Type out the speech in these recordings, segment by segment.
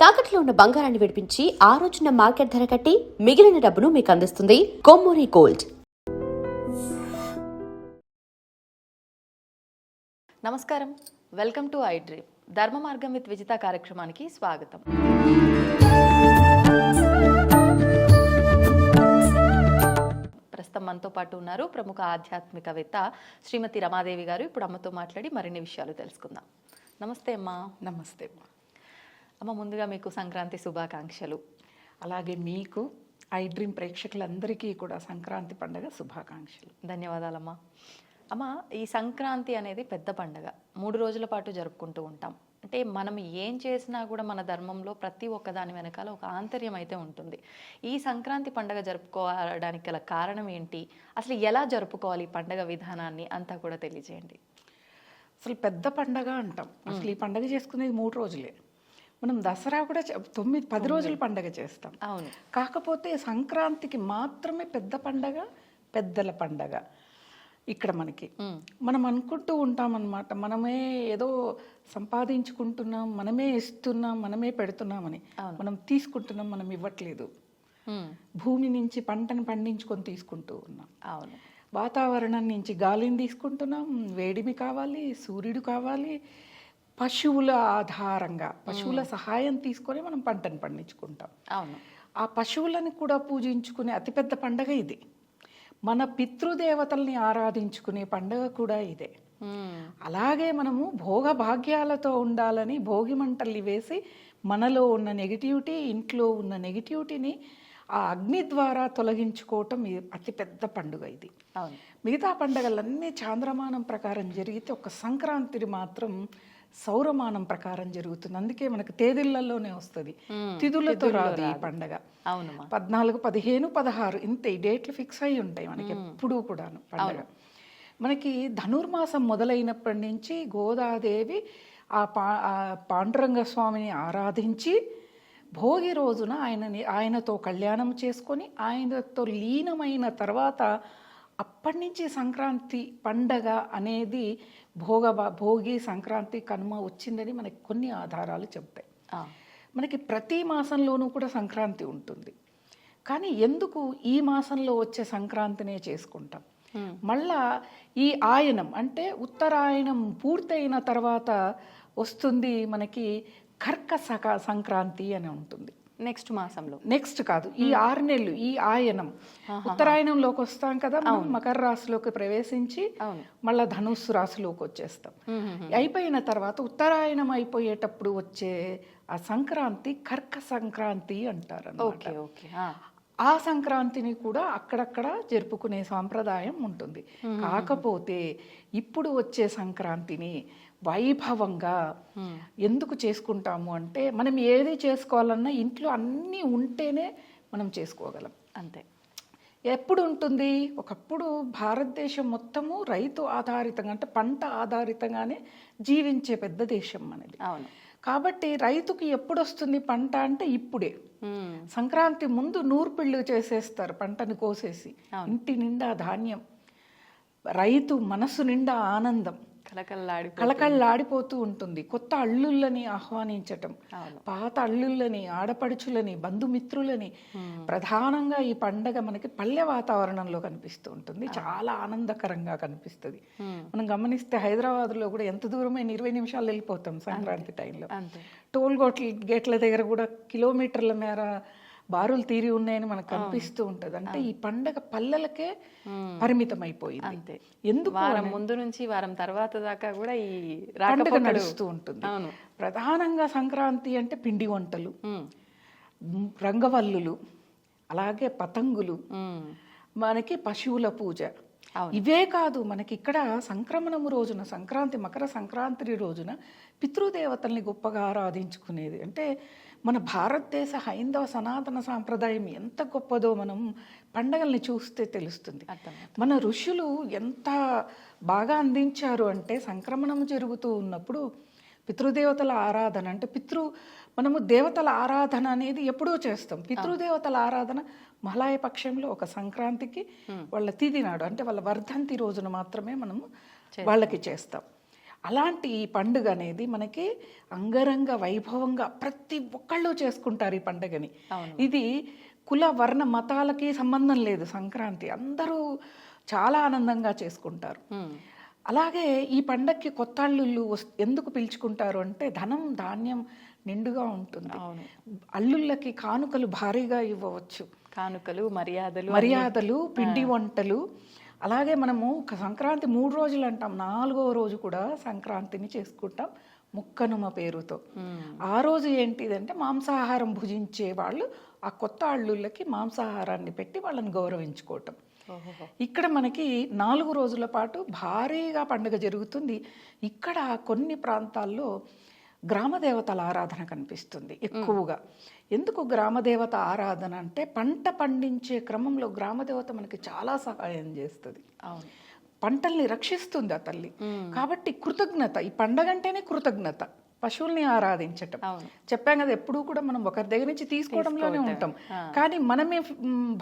తాకట్లో ఉన్న బంగారాన్ని విడిపించి ఆ రోజున మార్కెట్ ధర కట్టి మిగిలిన డబ్బును మీకు అందిస్తుంది కొమ్మూరి గోల్డ్. నమస్కారం. Welcome to I dream. Dharma Margam with Vijitha కార్యక్రమానికి స్వాగతం. ప్రస్తుతం మనతో పాటు ఉన్నారు ప్రముఖ ఆధ్యాత్మికవేత్త శ్రీమతి రమాదేవి గారు. ఇప్పుడు అమ్మతో మాట్లాడి మరిన్ని విషయాలు తెలుసుకుందాం. నమస్తే అమ్మా. నమస్తే అమ్మ. ముందుగా మీకు సంక్రాంతి శుభాకాంక్షలు. అలాగే మీకు ఐ డ్రీమ్ ప్రేక్షకులందరికీ కూడా సంక్రాంతి పండుగ శుభాకాంక్షలు. ధన్యవాదాలమ్మా. అమ్మ ఈ సంక్రాంతి అనేది పెద్ద పండగ. మూడు రోజుల పాటు జరుపుకుంటూ ఉంటాం. అంటే మనం ఏం చేసినా కూడా మన ధర్మంలో ప్రతి ఒక్క దాని వెనకాల ఒక ఆంతర్యం అయితే ఉంటుంది. ఈ సంక్రాంతి పండగ జరుపుకోవడానికి గల కారణం ఏంటి? అసలు ఎలా జరుపుకోవాలి ఈ పండగ విధానాన్ని? అంతా కూడా తెలియజేయండి. అసలు పెద్ద పండగ అంటాం. అసలు ఈ పండగ చేసుకునేది మూడు రోజులే. మనం దసరా కూడా తొమ్మిది పది రోజుల పండగ చేస్తాం. అవును. కాకపోతే సంక్రాంతికి మాత్రమే పెద్ద పండగ పెద్దల పండగ. ఇక్కడ మనకి. మనం అనుకుంటూ ఉంటాం అన్నమాట మనమే ఏదో సంపాదించుకుంటున్నాం మనమే ఇస్తున్నాం మనమే పెడుతున్నామని. మనం తీసుకుంటున్నాం మనం ఇవ్వట్లేదు. భూమి నుంచి పంటను పండించుకొని తీసుకుంటూ ఉన్నాం. అవును. వాతావరణం నుంచి గాలిని తీసుకుంటున్నాం. వేడిమి కావాలి సూర్యుడు కావాలి పశువుల ఆధారంగా పశువుల సహాయం తీసుకొని మనం పంటను పండించుకుంటాం. అవును. ఆ పశువులను కూడా పూజించుకునే అతిపెద్ద పండగ ఇది. మన పితృదేవతల్ని ఆరాధించుకునే పండగ కూడా ఇదే. అలాగే మనము భోగ భాగ్యాలతో ఉండాలని భోగి మంటల్ని వేసి మనలో ఉన్న నెగిటివిటీ ఇంట్లో ఉన్న నెగిటివిటీని ఆ అగ్ని ద్వారా తొలగించుకోవటం అతిపెద్ద పండుగ ఇది. మిగతా పండగలన్నీ చాంద్రమానం ప్రకారం జరిగితే ఒక సంక్రాంతి మాత్రం సౌరమానం ప్రకారం జరుగుతుంది. అందుకే మనకు తేదీళ్ళలోనే వస్తుంది. తిథులతో రాదు ఈ పండగ. పద్నాలుగు పదిహేను పదహారు ఇంతే ఈ డేట్లు ఫిక్స్ అయి ఉంటాయి మనకి ఎప్పుడూ కూడాను పండగ. మనకి ధనుర్మాసం మొదలైనప్పటి నుంచి గోదాదేవి ఆ పా ఆ పాండురంగ స్వామిని ఆరాధించి భోగి రోజున ఆయనని ఆయనతో కళ్యాణం చేసుకొని ఆయనతో లీనమైన తర్వాత అప్పటి నుంచి సంక్రాంతి పండగ అనేది భోగ భోగి సంక్రాంతి కనుమ వచ్చిందని మనకి కొన్ని ఆధారాలు చెప్తాయి మనకి ప్రతి మాసంలోనూ కూడా సంక్రాంతి ఉంటుంది. కానీ ఎందుకు ఈ మాసంలో వచ్చే సంక్రాంతినే చేసుకుంటాం? మళ్ళా ఈ ఆయనం అంటే ఉత్తరాయణం పూర్తయిన తర్వాత వస్తుంది మనకి కర్క సక సంక్రాంతి అని ఉంటుంది. నెక్స్ట్ మాసంలో. నెక్స్ట్ కాదు ఈ ఆరు నెలలు ఈ ఆయనం. ఉత్తరాయణంలోకి వస్తాం కదా మనం మకర రాశిలోకి ప్రవేశించి మళ్ళా ధనుస్సు రాశిలోకి వచ్చేస్తాం. అయిపోయిన తర్వాత ఉత్తరాయణం అయిపోయేటప్పుడు వచ్చే ఆ సంక్రాంతి కర్క సంక్రాంతి అంటారు ఓకే ఆ. సంక్రాంతిని కూడా అక్కడక్కడ జరుపుకునే సాంప్రదాయం ఉంటుంది. కాకపోతే ఇప్పుడు వచ్చే సంక్రాంతిని వైభవంగా ఎందుకు చేసుకుంటాము అంటే మనం ఏది చేసుకోవాలన్నా ఇంట్లో అన్నీ ఉంటేనే మనం చేసుకోగలం. అంతే. ఎప్పుడు ఉంటుంది? ఒకప్పుడు భారతదేశం మొత్తము రైతు ఆధారితంగా అంటే పంట ఆధారితంగానే జీవించే పెద్ద దేశం మనది. అవును. కాబట్టి రైతుకి ఎప్పుడు వస్తుంది పంట అంటే ఇప్పుడే. సంక్రాంతి ముందు నూర్పిళ్ళు చేసేస్తారు పంటను కోసేసి. ఇంటి నిండా ధాన్యం. రైతు మనసు నిండా ఆనందం. కళకళలాడిపోతూ ఉంటుంది. కొత్త అల్లుళ్ళని ఆహ్వానించటం. పాత అల్లుళ్ళని ఆడపడుచులని బంధుమిత్రులని ప్రధానంగా ఈ పండగ మనకి పల్లె వాతావరణంలో కనిపిస్తూ ఉంటుంది. చాలా ఆనందకరంగా కనిపిస్తుంది. మనం గమనిస్తే హైదరాబాద్లో కూడా ఎంత దూరమైన ఇరవై నిమిషాలు వెళ్ళిపోతాం సంక్రాంతి టైంలో. టోల్ గోట్ల గేట్ల దగ్గర కూడా కిలోమీటర్ల మేర బారులు తీరి ఉన్నాయని మనకు కనిపిస్తూ ఉంటది. అంటే ఈ పండగ పల్లెలకే పరిమితం అయిపోయింది అంతే. ఎందుకు వారం ముందు నుంచి వారం తర్వాత దాకా కూడా ఈ పండుగ నడుస్తూ ఉంటుంది. అవును. ప్రధానంగా సంక్రాంతి అంటే పిండి వంటలు రంగవల్లులు అలాగే పతంగులు. మనకి పశువుల పూజ. ఇవే కాదు మనకి ఇక్కడ సంక్రమణము రోజున సంక్రాంతి మకర సంక్రాంతి రోజున పితృదేవతల్ని గొప్పగా ఆరాధించుకునేది. అంటే మన భారతదేశ హైందవ సనాతన సాంప్రదాయం ఎంత గొప్పదో మనం పండగల్ని చూస్తే తెలుస్తుంది. మన ఋషులు ఎంత బాగా అందించారు అంటే సంక్రమణం జరుగుతూ ఉన్నప్పుడు పితృదేవతల ఆరాధన అంటే పితృ మనము దేవతల ఆరాధన అనేది ఎప్పుడూ చేస్తాం. పితృదేవతల ఆరాధన మలాయ పక్షంలో ఒక సంక్రాంతికి వాళ్ళ తిథి నాడు అంటే వాళ్ళ వర్ధంతి రోజున మాత్రమే మనము వాళ్ళకి చేస్తాం. అలాంటి ఈ పండుగ అనేది మనకి అంగరంగ వైభవంగా ప్రతి ఒక్కళ్ళు చేసుకుంటారు ఈ పండుగని. ఇది కుల వర్ణ మతాలకి సంబంధం లేదు సంక్రాంతి. అందరూ చాలా ఆనందంగా చేసుకుంటారు. అలాగే ఈ పండక్కి కొత్త అల్లుళ్ళు ఎందుకు పిలుచుకుంటారు అంటే ధనం ధాన్యం నిండుగా ఉంటుంది. అల్లుళ్ళకి కానుకలు భారీగా ఇవ్వవచ్చు. కానుకలు మర్యాదలు మర్యాదలు పిండి వంటలు అలాగే మనము సంక్రాంతి మూడు రోజులు అంటాం. నాలుగో రోజు కూడా సంక్రాంతిని చేసుకుంటాం ముక్కనుమ పేరుతో. ఆ రోజు ఏంటిదంటే మాంసాహారం భుజించే వాళ్ళు ఆ కొత్త అల్లుళ్ళకి మాంసాహారాన్ని పెట్టి వాళ్ళని గౌరవించుకోవటం. ఇక్కడ మనకి నాలుగు రోజుల పాటు భారీగా పండుగ జరుగుతుంది. ఇక్కడ కొన్ని ప్రాంతాల్లో గ్రామదేవతల ఆరాధన కనిపిస్తుంది ఎక్కువగా. ఎందుకు గ్రామదేవత ఆరాధన అంటే పంట పండించే క్రమంలో గ్రామదేవత మనకి చాలా సహాయం చేస్తుంది. అవును. పంటల్ని రక్షిస్తుంది ఆ తల్లి. కాబట్టి కృతజ్ఞత ఈ పండగ అంటేనే కృతజ్ఞత. పశువుల్ని ఆరాధించటం. చెప్పాం కదా ఎప్పుడూ కూడా మనం ఒకరి దగ్గర నుంచి తీసుకోవడంలోనే ఉంటాం. కానీ మనమే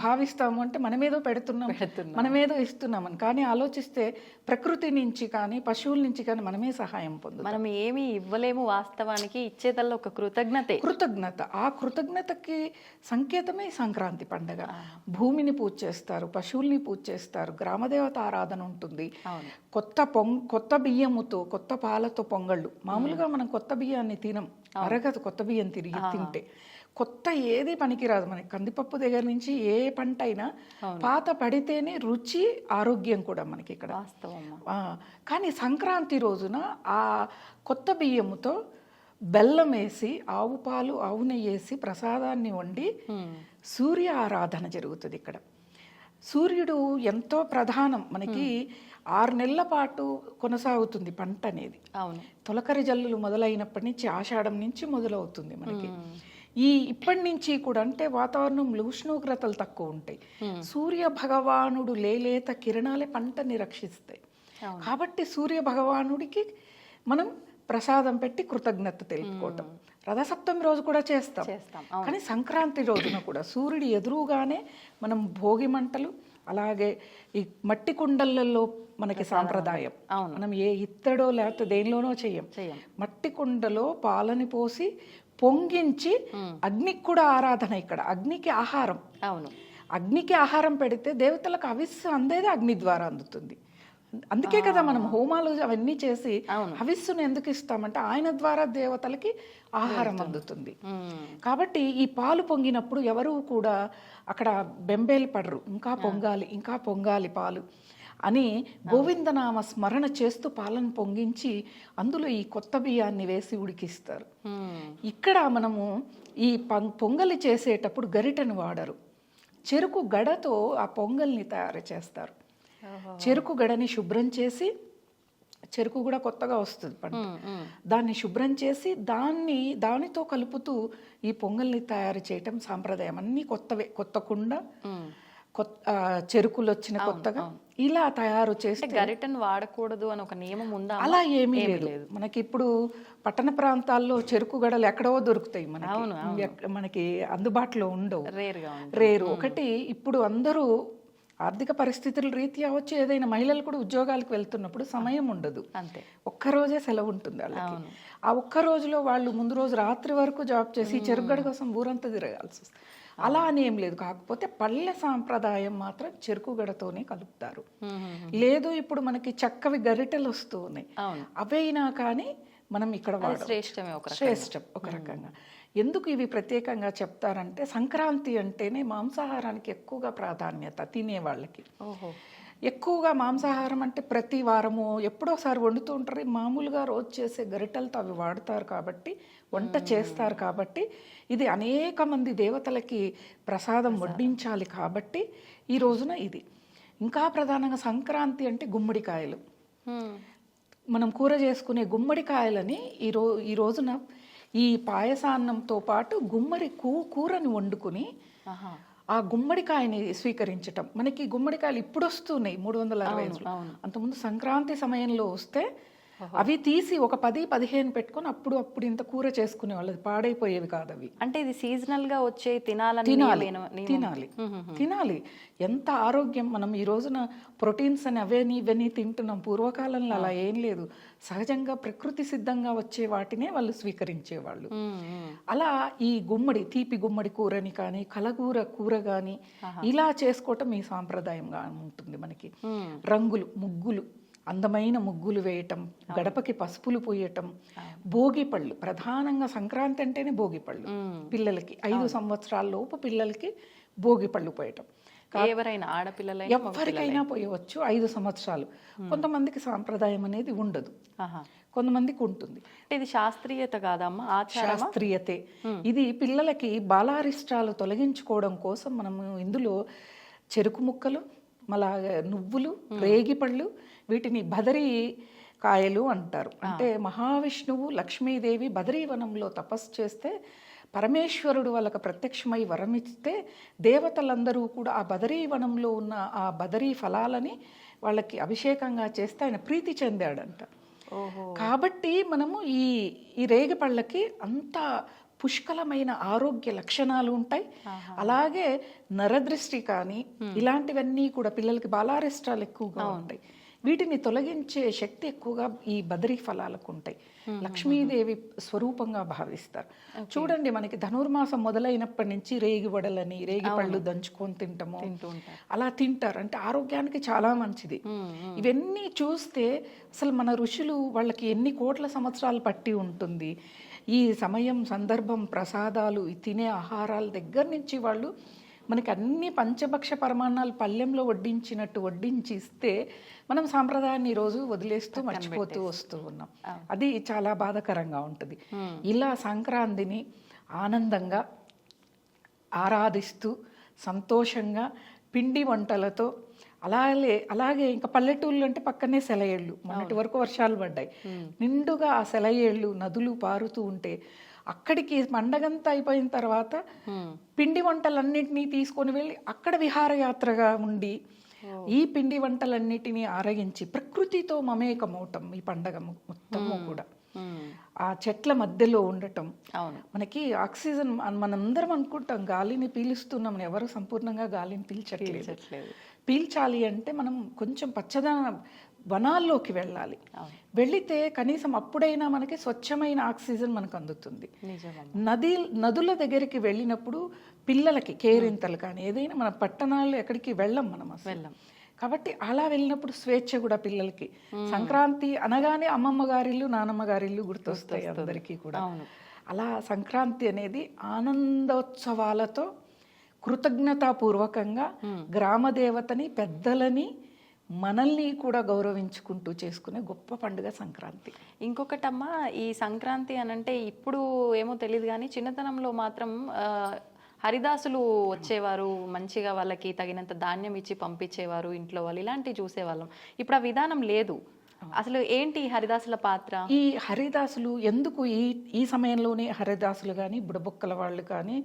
భావిస్తాము అంటే మనమేదో పెడుతున్నాం. మనమేదో ఇస్తున్నామని. కానీ ఆలోచిస్తే ప్రకృతి నుంచి కానీ పశువుల నుంచి కానీ మనమే సహాయం పొందుతాం. మనం ఏమీ ఇవ్వలేము వాస్తవానికి ఇచ్చేదల్లా ఒక కృతజ్ఞతే. కృతజ్ఞత. ఆ కృతజ్ఞతకి సంకేతమే సంక్రాంతి పండగ. భూమిని పూజ చేస్తారు పశువుల్ని పూజ చేస్తారు గ్రామదేవత ఆరాధన ఉంటుంది. కొత్త పొంగ్ కొత్త బియ్యముతో కొత్త పాలతో పొంగళ్ళు. మామూలుగా మనం కొత్త బియ్యాన్ని తినం. అరగదు కొత్త బియ్యం తిరిగి తింటే. కొత్త ఏది పనికిరాదు మనకి. కందిపప్పు దగ్గర నుంచి ఏ పంట అయినా పాత పడితేనే రుచి ఆరోగ్యం కూడా మనకి ఇక్కడ. కానీ సంక్రాంతి రోజున ఆ కొత్త బియ్యముతో బెల్లం వేసి ఆవు పాలు ఆవు నెయ్యి వేసి ప్రసాదాన్ని వండి సూర్య ఆరాధన జరుగుతుంది ఇక్కడ. సూర్యుడు ఎంతో ప్రధానం. మనకి ఆరు నెలల పాటు కొనసాగుతుంది పంట అనేది. అవును. తొలకరి జల్లులు మొదలైనప్పటి నుంచి ఆషాఢం నుంచి మొదలవుతుంది మనకి. ఈ ఇప్పటి నుంచి కూడా అంటే వాతావరణంలో ఉష్ణోగ్రతలు తక్కువ ఉంటాయి. సూర్య భగవానుడు లేలేత కిరణాలే పంటని రక్షిస్తాయి. కాబట్టి సూర్య భగవానుడికి మనం ప్రసాదం పెట్టి కృతజ్ఞత తెలుపుకోవటం. రథసప్తమి రోజు కూడా చేస్తాం. చేస్తాం. కానీ సంక్రాంతి రోజున కూడా సూర్యుడి ఎదురుగానే మనం భోగి మంటలు అలాగే ఈ మట్టి కుండలలో మనకి సాంప్రదాయం. మనం ఏ ఇత్తడో లేకపోతే దేనిలోనో చెయ్యం. మట్టి కుండలో పాలని పోసి పొంగించి అగ్నికి కూడా ఆరాధన ఇక్కడ. అగ్నికి ఆహారం. అవును. అగ్నికి ఆహారం పెడితే దేవతలకు హవిస్సు అందేది అగ్ని ద్వారా అందుతుంది. అందుకే కదా మనం హోమాలు అవన్నీ చేసి హవిస్సును ఎందుకు ఇస్తామంటే ఆయన ద్వారా దేవతలకి ఆహారం అందుతుంది. కాబట్టి ఈ పాలు పొంగినప్పుడు ఎవరు కూడా అక్కడ బెంబేలు పడరు. ఇంకా పొంగాలి ఇంకా పొంగాలి పాలు అని గోవిందనామ స్మరణ చేస్తూ పాలను పొంగించి అందులో ఈ కొత్త బియ్యాన్ని వేసి ఉడికిస్తారు. ఇక్కడ మనము ఈ పొంగలి చేసేటప్పుడు గరిటెను వాడరు. చెరుకు గడతో ఆ పొంగల్ని తయారు చేస్తారు. చెరుకు గడని శుభ్రం చేసి చెరుకు కూడా కొత్తగా వస్తుంది పంట. దాన్ని శుభ్రం చేసి దాన్ని దానితో కలుపుతూ ఈ పొంగల్ని తయారు చేయటం సాంప్రదాయం. అన్నీ కొత్తవే కొత్త కుండ కొత్త చెరుకులు వచ్చిన కొత్తగా ఇలా తయారు చేసి గరిటెను వాడకూడదు అని ఒక నియమం ఉందా? అలా ఏమీ లేదు. మనకి ఇప్పుడు పట్టణ ప్రాంతాల్లో చెరుకు గడలు ఎక్కడో దొరుకుతాయి మనకి. మనకి అందుబాటులో ఉండవు. రేరు ఒకటి ఇప్పుడు అందరూ ఆర్థిక పరిస్థితుల రీత్యా వచ్చి ఏదైనా మహిళలు కూడా ఉద్యోగాలకు వెళ్తున్నప్పుడు సమయం ఉండదు. అంతే. ఒక్కరోజే సెలవు ఉంటుంది వాళ్ళకి. ఆ ఒక్క రోజులో వాళ్ళు ముందు రోజు రాత్రి వరకు జాబ్ చేసి చెరుగడ కోసం ఊరంతా తిరగాల్సి వస్తుంది. అలా అని ఏం లేదు. కాకపోతే పల్లె సాంప్రదాయం మాత్రం చెరుకు గడతోనే కలుపుతారు. లేదు ఇప్పుడు మనకి చక్కవి గరిటెలు వస్తూ ఉన్నాయి. అవును. కానీ మనం ఇక్కడ. శ్రేష్టమే. శ్రేష్టం ఒక రకంగా. ఎందుకు ఇవి ప్రత్యేకంగా చెప్తారంటే సంక్రాంతి అంటేనే మాంసాహారానికి ఎక్కువగా ప్రాధాన్యత తినే వాళ్ళకి. ఓహో. ఎక్కువగా మాంసాహారం అంటే ప్రతి వారము ఎప్పుడోసారి వండుతూ ఉంటారు. మామూలుగా రోజు చేసే గరిటెలతో అవి వాడతారు కాబట్టి వంట చేస్తారు కాబట్టి ఇది అనేక మంది దేవతలకి ప్రసాదం వడ్డించాలి కాబట్టి ఈ రోజున ఇది. ఇంకా ప్రధానంగా సంక్రాంతి అంటే గుమ్మడికాయలు. మనం కూర చేసుకునే గుమ్మడికాయలని ఈ రో ఈ రోజున ఈ పాయసాన్నంతో పాటు గుమ్మడి కూ కూరని వండుకుని ఆ గుమ్మడికాయని స్వీకరించటం. మనకి గుమ్మడికాయలు ఇప్పుడు వస్తున్నాయి మూడు వందల అరవై. అంతకుముందు సంక్రాంతి సమయంలో వస్తే అవి తీసి ఒక పది పదిహేను పెట్టుకొని అప్పుడు అప్పుడు ఇంత కూర చేసుకునేవాళ్ళు. అది పాడైపోయేవి కాదు అవి. అంటే ఇది సీజనల్గా వచ్చే తినాలని తినాలి. తినాలి. తినాలి. ఎంత ఆరోగ్యం మనం ఈ రోజున ప్రోటీన్స్ అని అవని ఇవని తింటున్నాం. పూర్వకాలంలో అలా ఏం లేదు. సహజంగా ప్రకృతి సిద్ధంగా వచ్చే వాటినే వాళ్ళు స్వీకరించేవాళ్ళు. అలా ఈ గుమ్మడి తీపి గుమ్మడి కూరని కానీ కలగూర కూర కానీ ఇలా చేసుకోవటం ఈ సాంప్రదాయంగా ఉంటుంది మనకి. రంగులు ముగ్గులు అందమైన ముగ్గులు వేయటం గడపకి పసుపులు పోయటం భోగి పళ్ళు. ప్రధానంగా సంక్రాంతి అంటేనే భోగి పళ్ళు. పిల్లలకి ఐదు సంవత్సరాల లోపు పిల్లలకి భోగి పళ్ళు పోయటం. ఎవరైనా ఆడపిల్లలైనా ఎవరికైనా పోయవచ్చు ఐదు సంవత్సరాలు. కొంతమందికి సాంప్రదాయం అనేది ఉండదు. కొంతమందికి ఉంటుంది. అంటే ఇది శాస్త్రీయత కాదమ్మా శాస్త్రీయతే. ఇది పిల్లలకి బాలారిష్టాలు తొలగించుకోవడం కోసం మనము ఇందులో చెరుకు ముక్కలు మళ్ళా నువ్వులు రేగిపళ్ళు వీటిని బదరీ కాయలు అంటారు. అంటే మహావిష్ణువు లక్ష్మీదేవి బదరీవనంలో తపస్సు చేస్తే పరమేశ్వరుడు వాళ్ళకి ప్రత్యక్షమై వరమిస్తే దేవతలందరూ కూడా ఆ బదరీవనంలో ఉన్న ఆ బదరీ ఫలాలని వాళ్ళకి అభిషేకంగా చేస్తే ఆయన ప్రీతి చెందాడంట. కాబట్టి మనము ఈ ఈ రేగిపళ్ళకి అంత పుష్కలమైన ఆరోగ్య లక్షణాలు ఉంటాయి. అలాగే నరదృష్టి కానీ ఇలాంటివన్నీ కూడా పిల్లలకి బాలారిష్టాలు ఎక్కువగా ఉంటాయి. వీటిని తొలగించే శక్తి ఎక్కువగా ఈ బదరీ ఫలాలకు ఉంటాయి. లక్ష్మీదేవి స్వరూపంగా భావిస్తారు. చూడండి మనకి ధనుర్మాసం మొదలైనప్పటి నుంచి రేగి వడలని రేగి పళ్ళు దంచుకొని తింటాము. అలా తింటారు. అంటే ఆరోగ్యానికి చాలా మంచిది. ఇవన్నీ చూస్తే అసలు మన ఋషులు వాళ్ళకి ఎన్ని కోట్ల సంవత్సరాలు పట్టి ఉంటుంది. ఈ సమయం సందర్భం ప్రసాదాలు తినే ఆహారాల దగ్గర నుంచి వాళ్ళు మనకి అన్ని పంచభక్ష పరమాణాలు పళ్ళెంలో వడ్డించినట్టు వడ్డించి ఇస్తే మనం సాంప్రదాయాన్ని ఈరోజు వదిలేస్తూ మర్చిపోతూ వస్తూ ఉన్నాం. అది చాలా బాధాకరంగా ఉంటుంది. ఇలా సంక్రాంతిని ఆనందంగా ఆరాధిస్తూ సంతోషంగా పిండి వంటలతో అలాగే అలాగే ఇంకా పల్లెటూళ్ళు అంటే పక్కనే సెలయేళ్ళు. మొన్నటి వరకు వర్షాలు పడ్డాయి. నిండుగా ఆ సెలయేళ్ళు నదులు పారుతూ ఉంటే అక్కడికి పండగంతా అయిపోయిన తర్వాత పిండి వంటలన్నిటినీ తీసుకొని వెళ్ళి అక్కడ విహారయాత్రగా ఉండి ఈ పిండి వంటలన్నిటినీ ఆరగించి ప్రకృతితో మమేకమవటం ఈ పండగ మొత్తము కూడా. ఆ చెట్ల మధ్యలో ఉండటం. అవును. మనకి ఆక్సిజన్ మన- మనందరం అనుకుంటాం గాలిని పీలుస్తున్నాం. ఎవరు సంపూర్ణంగా గాలిని పీల్చట్లేదు. పీల్చాలి అంటే మనం కొంచెం పచ్చదన వనాల్లోకి వెళ్ళాలి. వెళితే కనీసం అప్పుడైనా మనకి స్వచ్ఛమైన ఆక్సిజన్ మనకు అందుతుంది. నది నదుల దగ్గరికి వెళ్ళినప్పుడు పిల్లలకి కేరింతలు కానీ ఏదైనా మన పట్టణాల్లో ఎక్కడికి వెళ్ళం మనం అసలు. వెళ్ళం. కాబట్టి అలా వెళ్ళినప్పుడు స్వేచ్ఛ కూడా పిల్లలకి. సంక్రాంతి అనగానే అమ్మమ్మ గారిల్లు నానమ్మ గారిల్లు గుర్తొస్తాయి అందరికీ కూడా. అలా సంక్రాంతి అనేది ఆనందోత్సవాలతో కృతజ్ఞతాపూర్వకంగా గ్రామ దేవతని పెద్దలని మనల్ని కూడా గౌరవించుకుంటూ చేసుకునే గొప్ప పండుగ సంక్రాంతి. ఇంకొకటమ్మా ఈ సంక్రాంతి అనంటే ఇప్పుడు ఏమో తెలియదు కానీ చిన్నతనంలో మాత్రం హరిదాసులు వచ్చేవారు మంచిగా వాళ్ళకి తగినంత ధాన్యం ఇచ్చి పంపించేవారు ఇంట్లో వాళ్ళు ఇలాంటివి చూసేవాళ్ళం. ఇప్పుడు ఆ విధానం లేదు. అసలు ఏంటి హరిదాసుల పాత్ర? ఈ హరిదాసులు ఎందుకు ఈ ఈ సమయంలోనే హరిదాసులు కానీ బుడబుక్కల వాళ్ళు కానీ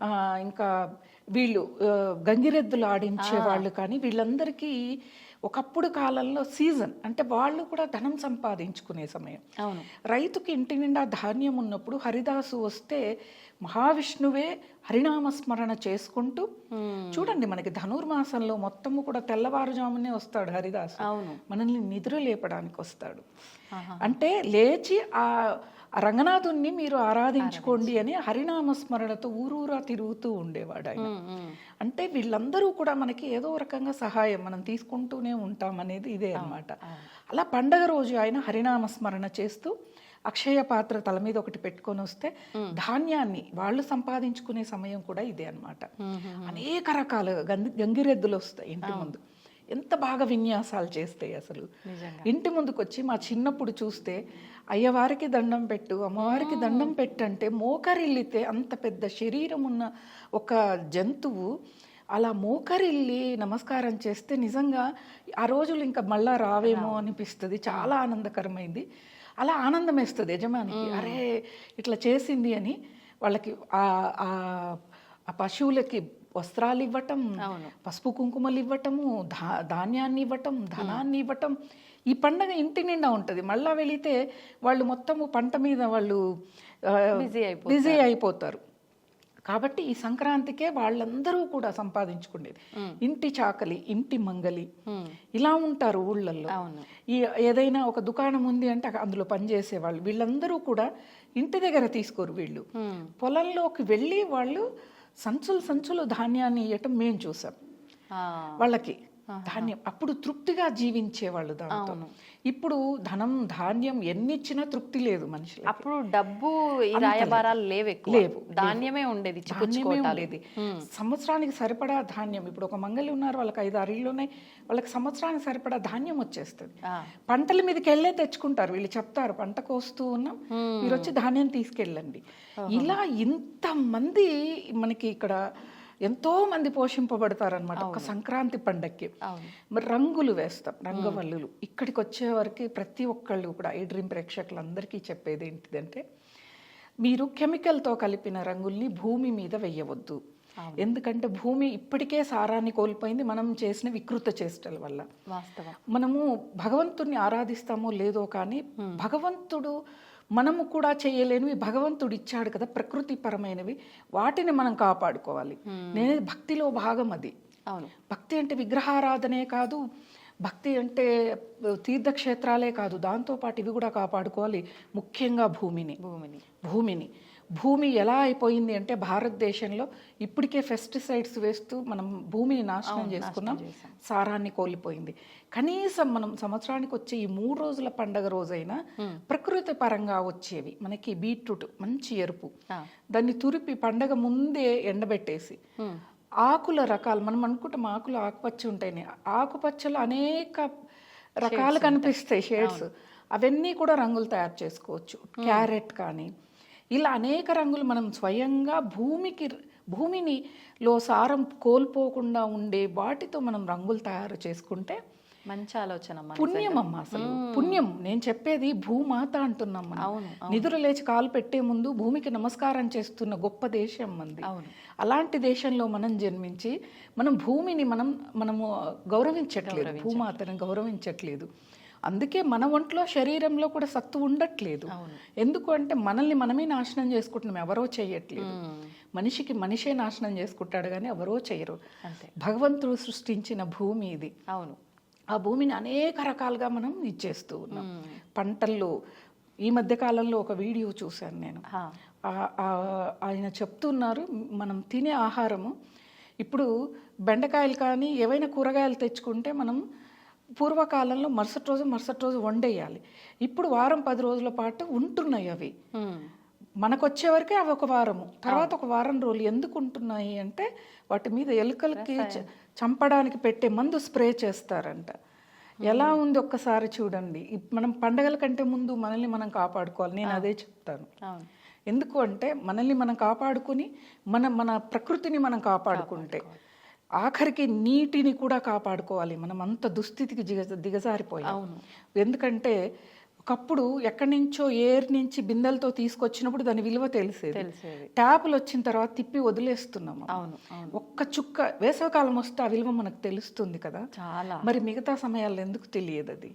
ఆ, ఇంకా వీళ్ళు గంగిరెద్దులు ఆడించే వాళ్ళు కానీ వీళ్ళందరికీ ఒకప్పుడు కాలంలో సీజన్ అంటే వాళ్ళు కూడా ధనం సంపాదించుకునే సమయం. అవును. రైతుకి ఇంటి నిండా ధాన్యం ఉన్నప్పుడు హరిదాసు వస్తే మహావిష్ణువే హరినామస్మరణ చేసుకుంటూ చూడండి మనకి ధనుర్మాసంలో మొత్తము కూడా తెల్లవారుజామునే వస్తాడు హరిదాసు. అవును. మనల్ని నిద్ర లేపడానికి వస్తాడు. అంటే లేచి ఆ ఆ రంగనాథుణ్ణి మీరు ఆరాధించుకోండి అని హరినామస్మరణతో ఊరూరా తిరుగుతూ ఉండేవాడు ఆయన. అంటే వీళ్ళందరూ కూడా మనకి ఏదో రకంగా సహాయం మనం తీసుకుంటూనే ఉంటాం అనేది ఇదే అన్నమాట. అలా పండగ రోజు ఆయన హరినామస్మరణ చేస్తూ అక్షయ పాత్ర తల మీద ఒకటి పెట్టుకొని వస్తే ధాన్యాన్ని వాళ్ళు సంపాదించుకునే సమయం కూడా ఇదే అన్నమాట. అనేక రకాల గంగి గంగిరెద్దులు వస్తాయి ఇంటి ముందు. ఎంత బాగా విన్యాసాలు చేస్తాయి అసలు. ఇంటి ముందుకు వచ్చి మా చిన్నప్పుడు చూస్తే అయ్యవారికి దండం పెట్టు అమ్మవారికి దండం పెట్టంటే మోకరిల్లితే అంత పెద్ద శరీరం ఉన్న ఒక జంతువు అలా మోకరిల్లి నమస్కారం చేస్తే నిజంగా ఆ రోజులు ఇంకా మళ్ళా రావేమో అనిపిస్తుంది. చాలా ఆనందకరమైంది. అలా ఆనందం వేస్తుంది యజమానికి అరే ఇట్లా చేసింది అని వాళ్ళకి ఆ- ఆ- ఆ పశువులకి వస్త్రాలు ఇవ్వటం పసుపు కుంకుమలు ఇవ్వటము ధా ధాన్యాన్ని ఇవ్వటం ధనాన్ని ఇవ్వటం ఈ పండగ ఇంటి నిండా ఉంటుంది. మళ్ళా వెళితే వాళ్ళు మొత్తము పంట మీద వాళ్ళు. బిజీ అయిపోతారు. కాబట్టి ఈ సంక్రాంతికే వాళ్ళందరూ కూడా సంపాదించుకునేది. ఇంటి చాకలి ఇంటి మంగలి ఇలా ఉంటారు ఊళ్ళల్లో. అవును. ఈ ఏదైనా ఒక దుకాణం ఉంది అంటే అందులో పనిచేసే వాళ్ళు వీళ్ళందరూ కూడా ఇంటి దగ్గర తీసుకోరు వీళ్ళు. పొలంలోకి వెళ్ళి వాళ్ళు సంచులు సంచులు ధాన్యాన్ని ఇవ్వటం మేము చూసాం. వాళ్ళకి ధాన్యం. అప్పుడు తృప్తిగా జీవించే వాళ్ళు దాంతో ఇప్పుడు ధనం ధాన్యం ఎన్ని ఇచ్చినా తృప్తి లేదు మనుషులు అప్పుడు డబ్బు ఈ రాయబారాలు లేవు లేవు, ధాన్యమే ఉండేది ఉండేది. సంవత్సరానికి సరిపడా ధాన్యం. ఇప్పుడు ఒక మంగళి ఉన్నారు వాళ్ళకి ఐదు ఆరు ఇళ్ళు ఉన్నాయి వాళ్ళకి సంవత్సరానికి సరిపడా ధాన్యం వచ్చేస్తుంది. పంటల మీదకి వెళ్ళే తెచ్చుకుంటారు. వీళ్ళు చెప్తారు పంట కోస్తూ ఉన్నాం మీరు వచ్చి ధాన్యం తీసుకెళ్ళండి. ఇలా ఇంతమంది మనకి ఇక్కడ ఎంతో మంది పోషింపబడతారనమాట ఒక సంక్రాంతి పండక్కి. మరి రంగులు వేస్తాం రంగవల్లులు. ఇక్కడికి వచ్చే వరకు ప్రతి ఒక్కళ్ళు కూడా ఈ డ్రీమ్ ప్రేక్షకులందరికీ చెప్పేది ఏంటిదంటే మీరు కెమికల్తో కలిపిన రంగుల్ని భూమి మీద వెయ్యవద్దు ఎందుకంటే భూమి ఇప్పటికే సారాన్ని కోల్పోయింది మనం చేసిన వికృత చేష్టల వల్ల. మనము భగవంతుడిని ఆరాధిస్తామో లేదో కానీ భగవంతుడు మనము కూడా చేయలేనివి భగవంతుడు ఇచ్చాడు కదా ప్రకృతి పరమైనవి వాటిని మనం కాపాడుకోవాలి. నేను భక్తిలో భాగం అది. అవును. భక్తి అంటే విగ్రహారాధనే కాదు భక్తి అంటే తీర్థక్షేత్రాలే కాదు. దాంతోపాటు ఇవి కూడా కాపాడుకోవాలి. ముఖ్యంగా భూమిని. భూమిని. భూమిని. భూమి ఎలా అయిపోయింది అంటే భారతదేశంలో ఇప్పటికే పెస్టిసైడ్స్ వేస్తూ మనం భూమిని నాశనం చేసుకున్నాం. సారాన్ని కోల్పోయింది. కనీసం మనం సంవత్సరానికి వచ్చే ఈ మూడు రోజుల పండగ రోజైనా ప్రకృతి పరంగా వచ్చేవి. మనకి బీట్రూట్ మంచి ఎరుపు. దాన్ని తురిపి పండగ ముందే ఎండబెట్టేసి ఆకుల రకాలు మనం అనుకుంటాం ఆకులు ఆకుపచ్చ ఉంటాయని. ఆకుపచ్చలు అనేక రకాలు కనిపిస్తాయి షేడ్స్ అవన్నీ కూడా రంగులు తయారు చేసుకోవచ్చు. క్యారెట్ కానీ ఇలా అనేక రంగులు మనం స్వయంగా భూమికి భూమిని లో సారం కోల్పోకుండా ఉండే వాటితో మనం రంగులు తయారు చేసుకుంటే మంచి ఆలోచన పుణ్యం అమ్మ అసలు. పుణ్యం. నేను చెప్పేది భూమాత అంటున్నాం. అవును, నిధులు లేచి కాలు పెట్టే ముందు భూమికి నమస్కారం చేస్తున్న గొప్ప దేశం మంది అవును. అలాంటి దేశంలో మనం జన్మించి మనం భూమిని మనం మనము గౌరవించట్లేదు. భూమాతని గౌరవించట్లేదు. అందుకే మన ఒంట్లో శరీరంలో కూడా సత్తు ఉండట్లేదు. ఎందుకు అంటే మనల్ని మనమే నాశనం చేసుకుంటున్నాం ఎవరో చేయట్లేదు. మనిషికి మనిషే నాశనం చేసుకుంటాడు కానీ ఎవరో చేయరు. భగవంతుడు సృష్టించిన భూమి ఇది. అవును. ఆ భూమిని అనేక రకాలుగా మనం ఇచ్చేస్తూ ఉన్నాం. పంటల్లో ఈ మధ్య కాలంలో ఒక వీడియో చూశాను నేను. ఆయన చెప్తున్నారు మనం తినే ఆహారము ఇప్పుడు బెండకాయలు కానీ ఏవైనా కూరగాయలు తెచ్చుకుంటే మనం పూర్వకాలంలో మరుసటి రోజు మరుసటి రోజు వండేయాలి. ఇప్పుడు వారం పది రోజుల పాటు ఉంటున్నాయి అవి. మనకు వరకే అవి ఒక వారము. తర్వాత ఒక వారం రోజులు ఎందుకు ఉంటున్నాయి అంటే వాటి మీద ఎలుకలకి చంపడానికి పెట్టే మందు స్ప్రే చేస్తారంట. ఎలా ఉంది ఒక్కసారి చూడండి. మనం పండగల కంటే ముందు మనల్ని మనం కాపాడుకోవాలి. నేను అదే చెప్తాను. ఎందుకు అంటే మనల్ని మనం కాపాడుకుని మన మన ప్రకృతిని మనం కాపాడుకుంటే. ఆఖరికి నీటిని కూడా కాపాడుకోవాలి. మనం అంత దుస్థితికి దిగ దిగజారిపోయాం. ఎందుకంటే ఒకప్పుడు ఎక్కడి నుంచో ఏర్ నుంచి బిందెలతో తీసుకొచ్చినప్పుడు దాని విలువ తెలిసేది. ట్యాపులు వచ్చిన తర్వాత తిప్పి వదిలేస్తున్నాము అవును అవును. ఒక్క చుక్క వేసవికాలం వస్తే ఆ విలువ మనకు తెలుస్తుంది కదా. చాలా. మరి మిగతా సమయాల్లో ఎందుకు తెలియదు అది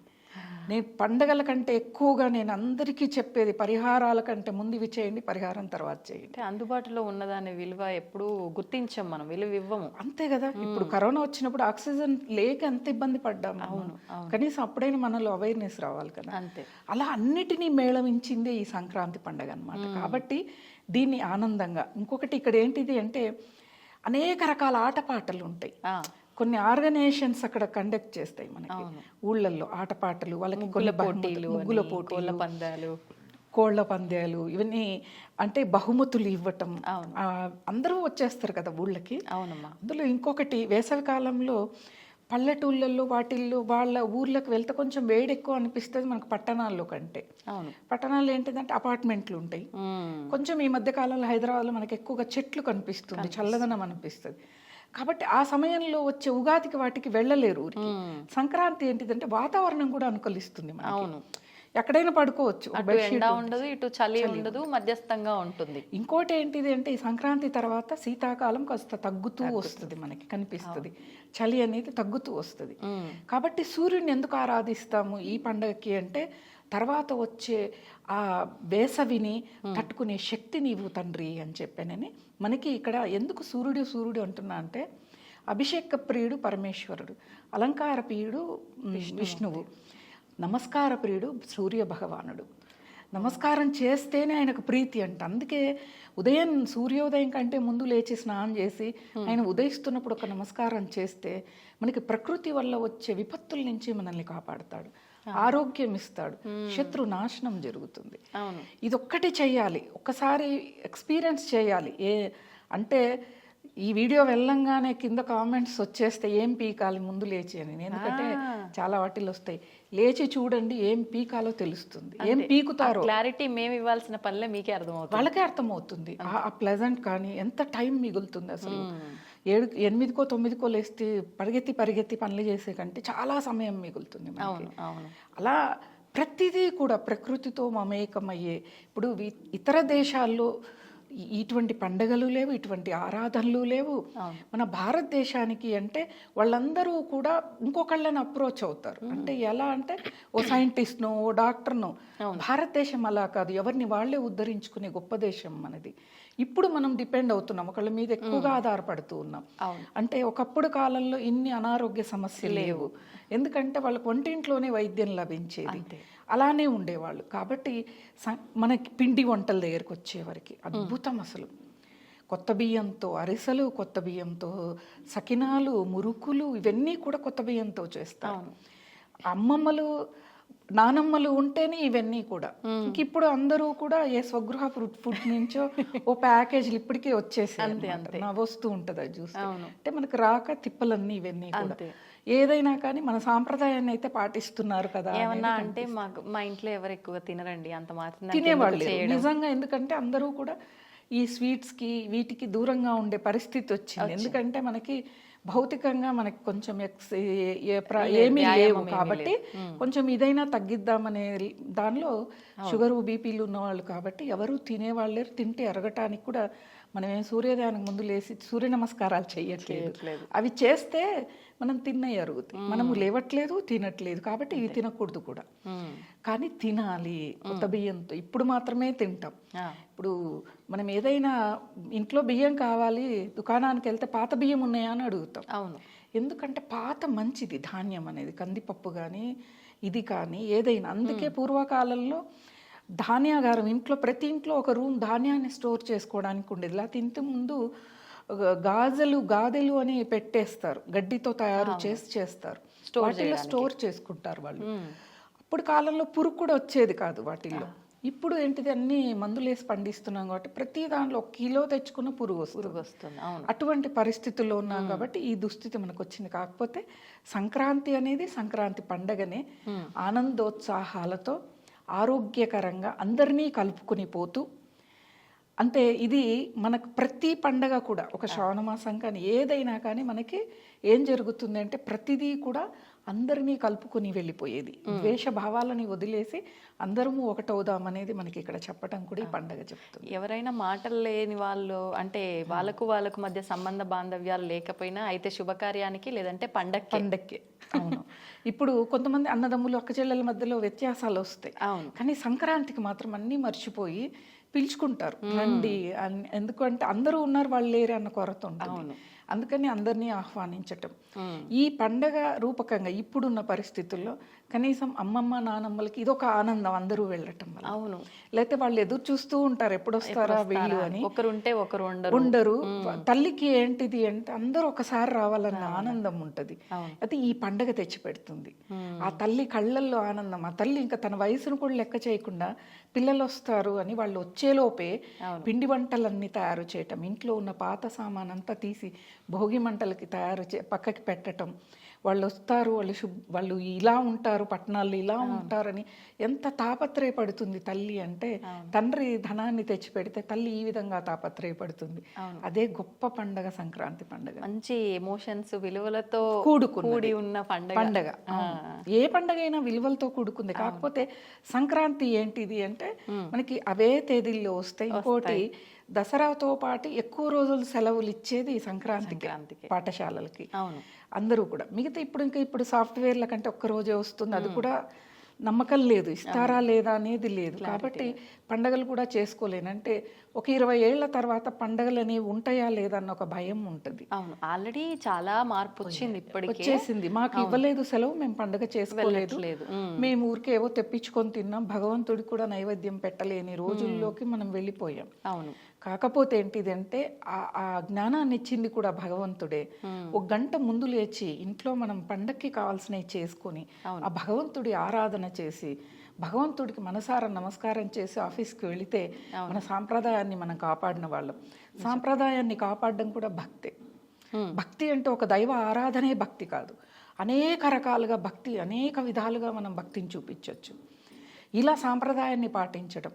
నేను పండగల కంటే ఎక్కువగా నేను అందరికీ చెప్పేది పరిహారాల కంటే ముందు ఇవి చేయండి పరిహారం తర్వాత చేయండి. అందుబాటులో ఉన్నదాని విలువ ఎప్పుడూ గుర్తించం మనం విలువ ఇవ్వము. అంతే కదా ఇప్పుడు కరోనా వచ్చినప్పుడు ఆక్సిజన్ లేక ఎంత ఇబ్బంది పడ్డాము కనీసం అప్పుడైనా మనలో అవేర్నెస్ రావాలి కదా. అంతే. అలా అన్నిటినీ మేళవించిందే ఈ సంక్రాంతి పండగ అన్నమాట. కాబట్టి దీన్ని ఆనందంగా ఇంకొకటి ఇక్కడ ఏంటిది అంటే అనేక రకాల ఆటపాటలు ఉంటాయి కొన్ని ఆర్గనైజేషన్స్ అక్కడ కండక్ట్ చేస్తాయి మనకి. ఊళ్ళల్లో ఆటపాటలు వాళ్ళకి కొన్ని పోటీలు ముగ్గుల పోటీలు పందాలు. కోళ్ళ పందాలు ఇవన్నీ అంటే బహుమతులు ఇవ్వటం. అందరూ వచ్చేస్తారు కదా ఊళ్ళకి. అవునమ్మా. అందులో ఇంకొకటి వేసవి కాలంలో పల్లెటూళ్ళల్లో వాటిల్లో వాళ్ళ ఊర్లకు వెళ్తే కొంచెం వేడి ఎక్కువ అనిపిస్తుంది మనకు పట్టణాల్లో కంటే. పట్టణాల్లో ఏంటిదంటే అపార్ట్మెంట్లు ఉంటాయి. కొంచెం ఈ మధ్య కాలంలో హైదరాబాద్లో మనకి ఎక్కువగా చెట్లు కనిపిస్తుంది. చల్లదనం అనిపిస్తుంది. కాబట్టి ఆ సమయంలో వచ్చే ఉగాదికి వాటికి వెళ్ళలేరు ఊరికి. సంక్రాంతి ఏంటిదంటే వాతావరణం కూడా అనుకూలిస్తుంది అవును. ఎక్కడైనా పడుకోవచ్చు ఉండదు ఇటు చలి ఉండదు మధ్యస్థంగా ఉంటుంది. ఇంకోటి ఏంటిది అంటే ఈ సంక్రాంతి తర్వాత శీతాకాలం కాస్త తగ్గుతూ వస్తుంది మనకి కనిపిస్తుంది. చలి అనేది తగ్గుతూ వస్తుంది. కాబట్టి సూర్యుని ఎందుకు ఆరాధిస్తాము ఈ పండగకి అంటే తర్వాత వచ్చే ఆ వేసవిని తట్టుకునే శక్తి నీవు తండ్రి అని చెప్పానని. మనకి ఇక్కడ ఎందుకు సూర్యుడు సూర్యుడు అంటున్నా అంటే అభిషేక ప్రియుడు పరమేశ్వరుడు అలంకార ప్రియుడు విష్ణువు. నమస్కార ప్రియుడు సూర్య భగవానుడు. నమస్కారం చేస్తేనే ఆయనకు ప్రీతి అంట. అందుకే ఉదయం సూర్యోదయం కంటే ముందు లేచి స్నానం చేసి ఆయన ఉదయిస్తున్నప్పుడు ఒక నమస్కారం చేస్తే మనకి ప్రకృతి వల్ల వచ్చే విపత్తుల నుంచి మనల్ని కాపాడతాడు. ఆరోగ్యం ఇస్తాడు శత్రు నాశనం జరుగుతుంది. ఇదొక్కటి చెయ్యాలి ఒక్కసారి ఎక్స్పీరియన్స్ చేయాలి. ఏ అంటే ఈ వీడియో వెళ్ళంగానే కింద కామెంట్స్ వచ్చేస్తే ఏం పీకాలి ముందు లేచి అని. ఎందుకంటే చాలా వాటిల్లో వస్తాయి. లేచి చూడండి ఏం పీకాలో తెలుస్తుంది. ఏం పీకుతారో. క్లారిటీ మేము ఇవ్వాల్సిన పనిలే మీకే అర్థమవుతుంది. వాళ్ళకే అర్థమవుతుంది. ఆ ప్లెజెంట్ కానీ ఎంత టైం మిగులుతుంది అసలు. ఏడు ఎనిమిదికో తొమ్మిదికో లేస్తే పరిగెత్తి పరిగెత్తి పనులు చేసే కంటే చాలా సమయం మిగులుతుంది మనకి. అవును అవును. అలా ప్రతిదీ కూడా ప్రకృతితో మమేకమయ్యే ఇప్పుడు ఇతర దేశాల్లో ఇటువంటి పండగలు లేవు ఇటువంటి ఆరాధనలు లేవు. మన భారతదేశానికి అంటే వాళ్ళందరూ కూడా ఇంకొకళ్ళని అప్రోచ్ అవుతారు. అంటే ఎలా అంటే ఓ సైంటిస్ట్నో ఓ డాక్టర్నో. భారతదేశం అలా కాదు. ఎవరిని వాళ్ళే ఉద్ధరించుకునే గొప్ప దేశం మనది. ఇప్పుడు మనం డిపెండ్ అవుతున్నాం ఒకళ్ళ మీద ఎక్కువగా ఆధారపడుతూ ఉన్నాం. అంటే ఒకప్పుడు కాలంలో ఇన్ని అనారోగ్య సమస్యలు లేవు. ఎందుకంటే వాళ్ళకి వంటింట్లోనే వైద్యం లభించేది. అలానే ఉండేవాళ్ళు. కాబట్టి మనకి పిండి వంటల దగ్గరికి వచ్చేవరకు అద్భుతం అసలు. కొత్త బియ్యంతో అరిసెలు కొత్త బియ్యంతో సకినాలు మురుకులు ఇవన్నీ కూడా కొత్త బియ్యంతో చేస్తారు. అమ్మమ్మలు నానమ్మలు ఉంటేనే ఇవన్నీ కూడా. ఇంక ఇప్పుడు అందరూ కూడా ఏ స్వగృహ ఫుడ్ ఫుడ్ నుంచో ఓ ప్యాకేజీలు ఇప్పటికే వచ్చేసాయి నవ్వొస్తూ ఉంటుంది అది చూస్తే. అంటే మనకు రాక తిప్పలన్నీ ఇవన్నీ కూడా. ఏదైనా కానీ మన సాంప్రదాయాన్ని అయితే పాటిస్తున్నారు కదా ఏమన్నా అంటే మాకు మా ఇంట్లో ఎవరు ఎక్కువ తినరండి అంత మాత్రం తినేవాళ్ళు. నిజంగా ఎందుకంటే అందరూ కూడా ఈ స్వీట్స్కి వీటికి దూరంగా ఉండే పరిస్థితి వచ్చింది. ఎందుకంటే మనకి భౌతికంగా మనకి కొంచెం ఎక్స్ ఏమీ లేవు కాబట్టి కొంచెం ఇదైనా తగ్గిద్దామనే దానిలో షుగర్ బీపీలు ఉన్నవాళ్ళు కాబట్టి ఎవరు తినేవాళ్ళు లేరు తింటే అరగటానికి కూడా మనం ఏం సూర్యోదయానికి ముందు లేసి సూర్య నమస్కారాలు చేయట్లేదు అవి చేస్తే మనం తిన్నవి అరుగుతాయి మనము లేవట్లేదు తినట్లేదు కాబట్టి ఇవి తినకూడదు కూడా. కానీ తినాలి కొత్త బియ్యంతో. ఇప్పుడు మాత్రమే తింటాం. ఇప్పుడు మనం ఏదైనా ఇంట్లో బియ్యం కావాలి దుకాణానికి వెళ్తే పాత బియ్యం ఉన్నాయా అని అడుగుతాం. అవును. ఎందుకంటే పాత మంచిది ధాన్యం అనేది. కందిపప్పు కానీ ఇది కానీ ఏదైనా. అందుకే పూర్వకాలంలో ధాన్యాగారం ఇంట్లో ప్రతి ఇంట్లో ఒక రూమ్ ధాన్యాన్ని స్టోర్ చేసుకోవడానికి ఉండేది. లేకపోతే ఇంత ముందు గాజలు గాదెలు అని పెట్టేస్తారు. గడ్డితో తయారు చేసి చేస్తారు. వాటిల్లో స్టోర్ చేసుకుంటారు వాళ్ళు. అప్పుడు కాలంలో పురుగు కూడా వచ్చేది కాదు వాటిల్లో. ఇప్పుడు ఏంటిది? అన్ని మందులు వేసి పండిస్తున్నాం కాబట్టి ప్రతి దాంట్లో ఒక కిలో తెచ్చుకున్న పురుగు వస్తుంది. వస్తుంది. అటువంటి పరిస్థితుల్లో ఉన్నాం కాబట్టి ఈ దుస్థితి మనకు వచ్చింది. కాకపోతే సంక్రాంతి అనేది సంక్రాంతి పండగనే. ఆనందోత్సాహాలతో ఆరోగ్యకరంగా అందరినీ కలుపుకొని పోతూ అంటే ఇది మనకు ప్రతి పండగ కూడా ఒక శ్రావణ మాసం కానీ ఏదైనా కానీ మనకి ఏం జరుగుతుంది అంటే ప్రతిదీ కూడా అందరినీ కలుపుకొని వెళ్ళిపోయేది. ద్వేష భావాలని వదిలేసి అందరము ఒకటవుదాం అనేది మనకి ఇక్కడ చెప్పడం కూడా ఈ పండగ చెప్తుంది. ఎవరైనా మాటలు లేని వాళ్ళు అంటే వాళ్ళకు వాళ్ళకు మధ్య సంబంధ బాంధవ్యాలు లేకపోయినా అయితే శుభకార్యానికి లేదంటే పండక్కి. పండక్కి. అవును. ఇప్పుడు కొంతమంది అన్నదమ్ములు అక్క చెల్లెల మధ్యలో వ్యత్యాసాలు వస్తాయి. అవును. కానీ సంక్రాంతికి మాత్రం అన్నీ మర్చిపోయి పిలుచుకుంటారు. రండి అన్- ఎందుకంటే అందరూ ఉన్నారు వాళ్ళు లేరు అన్న కొరత ఉంటుంది. అందుకని అందరినీ ఆహ్వానించటం. ఈ పండగ రూపకంగా ఇప్పుడున్న పరిస్థితుల్లో కనీసం అమ్మమ్మ నానమ్మలకి ఇదొక ఆనందం అందరూ వెళ్ళటం వల్ల. అవును. లేకపోతే వాళ్ళు ఎదురు చూస్తూ ఉంటారు ఎప్పుడు వస్తారా వీళ్ళు అని. ఒకరు ఉంటే ఒకరు ఉండరు. ఉండరు. తల్లికి ఏంటిది అంటే అందరూ ఒకసారి రావాలన్న ఆనందం ఉంటది. అది ఈ పండగ తెచ్చి పెడుతుంది ఆ తల్లి కళ్ళల్లో ఆనందం. ఆ తల్లి ఇంకా తన వయసును కూడా లెక్క చేయకుండా పిల్లలు వస్తారు అని వాళ్ళు వచ్చేలోపే పిండి వంటలన్నీ తయారు చేయటం ఇంట్లో ఉన్న పాత సామాన్ అంతా తీసి భోగి మంటలకి తయారు చే పక్కకి పెట్టటం వాళ్ళు వస్తారు వాళ్ళు శుభ్ వాళ్ళు ఇలా ఉంటారు పట్టణాల్లో ఇలా ఉంటారని ఎంత తాపత్రయపడుతుంది తల్లి అంటే తండ్రి ధనాన్ని తెచ్చిపెడితే తల్లి ఈ విధంగా తాపత్రయపడుతుంది. అదే గొప్ప పండగ సంక్రాంతి పండగ. మంచి ఎమోషన్స్ విలువలతో. కూడి ఉన్న పండగ. పండగ. ఏ పండగ అయినా విలువలతో కూడుకుంది. కాకపోతే సంక్రాంతి ఏంటిది అంటే మనకి అవే తేదీల్లో వస్తాయి. ఇంకోటి దసరాతో పాటు ఎక్కువ రోజులు సెలవులు ఇచ్చేది ఈ సంక్రాంతికి సంక్రాంతికి. పాఠశాలలకి. అవును. అందరూ కూడా. మిగతా ఇప్పుడు ఇంకా ఇప్పుడు సాఫ్ట్వేర్ల కంటే ఒక్క రోజే వస్తుంది. అది కూడా నమ్మకం లేదు. ఇస్తారా లేదా అనేది లేదు. కాబట్టి పండగలు కూడా చేసుకోలేను. అంటే ఒక ఇరవై ఏళ్ళ తర్వాత పండగలు అనేవి ఉంటాయా లేదా అన్న ఒక భయం ఉంటుంది. అవును. ఆల్రెడీ చాలా మార్పు వచ్చింది ఇప్పటికే. వచ్చేసింది. మాకు ఇవ్వలేదు సెలవు మేము పండగ చేసుకోలేదు. లేదు మేము ఊరికే ఏవో తెప్పించుకొని తిన్నాం. భగవంతుడికి కూడా నైవేద్యం పెట్టలేని రోజుల్లోకి మనం వెళ్ళిపోయాం. అవును. కాకపోతే ఏంటిదంటే ఆ ఆ జ్ఞానాన్ని ఇచ్చింది కూడా భగవంతుడే. ఒక గంట ముందు లేచి ఇంట్లో మనం పండక్కి కావాల్సినవి చేసుకొని ఆ భగవంతుడి ఆరాధన చేసి భగవంతుడికి మనసారా నమస్కారం చేసి ఆఫీస్కి వెళితే మన సాంప్రదాయాన్ని మనం కాపాడిన వాళ్ళం. సాంప్రదాయాన్ని కాపాడడం కూడా భక్తే. భక్తి అంటే ఒక దైవ ఆరాధనే భక్తి కాదు. అనేక రకాలుగా భక్తి అనేక విధాలుగా మనం భక్తిని చూపించవచ్చు ఇలా సాంప్రదాయాన్ని పాటించడం.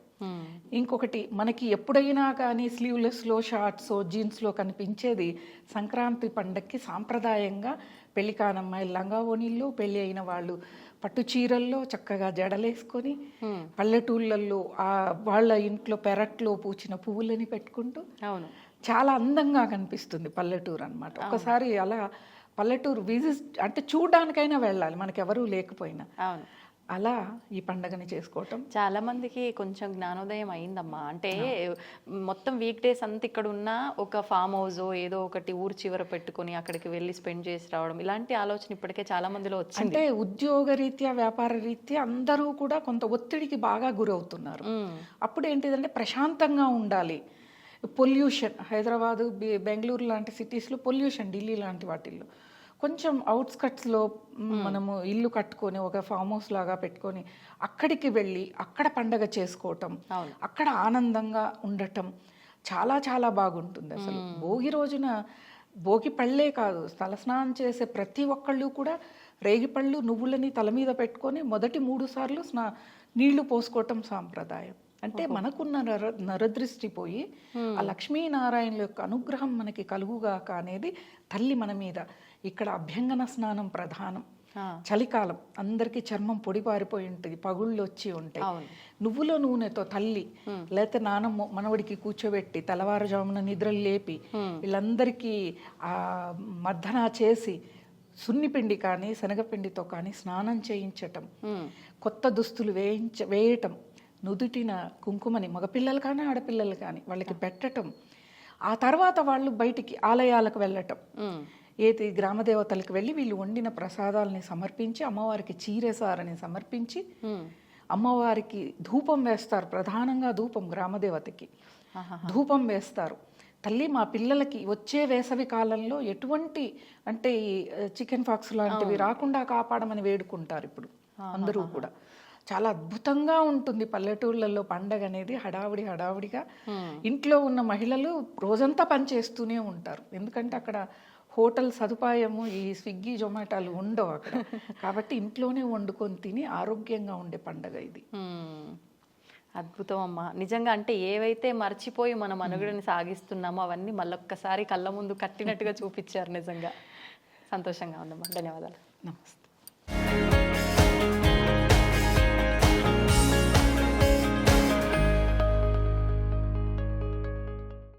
ఇంకొకటి మనకి ఎప్పుడైనా కానీ స్లీవ్లెస్లో షార్ట్స్ జీన్స్లో కనిపించేది సంక్రాంతి పండక్కి సాంప్రదాయంగా పెళ్ళి కానమ్మాయి లంగా ఓణీల్లో పెళ్ళి అయిన వాళ్ళు పట్టు చీరల్లో చక్కగా జడలేసుకొని పల్లెటూళ్ళల్లో ఆ వాళ్ళ ఇంట్లో పెరట్లో పూచిన పువ్వులని పెట్టుకుంటూ అవును. చాలా అందంగా కనిపిస్తుంది పల్లెటూరు అన్నమాట. ఒకసారి అలా పల్లెటూరు విజిట్ అంటే చూడడానికైనా వెళ్ళాలి మనకెవరూ లేకపోయినా. అవును. అలా ఈ పండగని చేసుకోవటం. చాలా మందికి కొంచెం జ్ఞానోదయం అయిందమ్మా. అంటే మొత్తం వీక్ డేస్ అంతా ఇక్కడ ఉన్న ఒక ఫామ్ హౌస్ ఏదో ఒకటి ఊరు చివర పెట్టుకొని అక్కడికి వెళ్ళి స్పెండ్ చేసి రావడం ఇలాంటి ఆలోచన ఇప్పటికే చాలా మందిలో వచ్చింది. అంటే ఉద్యోగ రీత్యా వ్యాపార రీత్యా అందరూ కూడా కొంత ఒత్తిడికి బాగా గురవుతున్నారు. అప్పుడు ఏంటిదంటే ప్రశాంతంగా ఉండాలి. పొల్యూషన్ హైదరాబాదు బెంగళూరు లాంటి సిటీస్లో పొల్యూషన్ ఢిల్లీ లాంటి వాటిల్లో. కొంచెం అవుట్స్కట్స్లో మనము ఇల్లు కట్టుకొని ఒక ఫామ్ హౌస్ లాగా పెట్టుకొని అక్కడికి వెళ్ళి అక్కడ పండగ చేసుకోవటం. అక్కడ ఆనందంగా ఉండటం చాలా చాలా బాగుంటుంది అసలు. భోగి రోజున భోగి పళ్ళే కాదు తలస్నానం చేసే ప్రతి ఒక్కళ్ళు కూడా రేగిపళ్ళు నువ్వులని తల మీద పెట్టుకొని మొదటి మూడు సార్లు స్నా నీళ్ళు పోసుకోవటం సాంప్రదాయం. అంటే మనకున్న నర నరదృష్టి పోయి ఆ లక్ష్మీనారాయణుల యొక్క అనుగ్రహం మనకి కలుగుగాక అనేది తల్లి మన మీద ఇక్కడ అభ్యంగన స్నానం ప్రధానం. చలికాలం అందరికీ చర్మం పొడి పారిపోయి ఉంటుంది పగుళ్ళు వచ్చి ఉంటాయి. నువ్వుల నూనెతో తల్లి లేకపోతే నానమ్మ మనవడికి కూర్చోబెట్టి తెల్లవారుజామున నిద్రలు లేపి వీళ్ళందరికీ ఆ మర్దన చేసి సున్నిపిండి కానీ శనగపిండితో కానీ స్నానం చేయించటం. కొత్త దుస్తులు వేయించ వేయటం. నుదుటిన కుంకుమని మగపిల్లలు కానీ ఆడపిల్లలు కానీ వాళ్ళకి పెట్టటం. ఆ తర్వాత వాళ్ళు బయటికి ఆలయాలకు వెళ్ళటం. ఏది గ్రామదేవతలకు వెళ్ళి వీళ్ళు వండిన ప్రసాదాలని సమర్పించి అమ్మవారికి చీరేసారని సమర్పించి మ్మ్. అమ్మవారికి ధూపం వేస్తారు. ప్రధానంగా ధూపం గ్రామదేవతకి. ధూపం వేస్తారు. తల్లి మా పిల్లలకి వచ్చే వేసవి కాలంలో ఎటువంటి అంటే ఈ చికెన్ ఫాక్స్ లాంటివి రాకుండా కాపాడమని వేడుకుంటారు ఇప్పుడు అందరూ కూడా. చాలా అద్భుతంగా ఉంటుంది పల్లెటూళ్ళల్లో పండగ అనేది హడావుడి హడావుడిగా. ఇంట్లో ఉన్న మహిళలు రోజంతా పనిచేస్తూనే ఉంటారు. ఎందుకంటే అక్కడ హోటల్ సదుపాయము ఈ స్విగ్గీ జొమాటోలు ఉండవు అక్కడ. కాబట్టి ఇంట్లోనే వండుకొని తిని ఆరోగ్యంగా ఉండే పండగ ఇది. అద్భుతం అమ్మా. నిజంగా అంటే ఏవైతే మర్చిపోయి మనం మనుగడని సాగిస్తున్నామో అవన్నీ మళ్ళొక్కసారి కళ్ళ ముందు కట్టినట్టుగా చూపించారు నిజంగా. సంతోషంగా ఉందమ్మా. ధన్యవాదాలు. నమస్తే.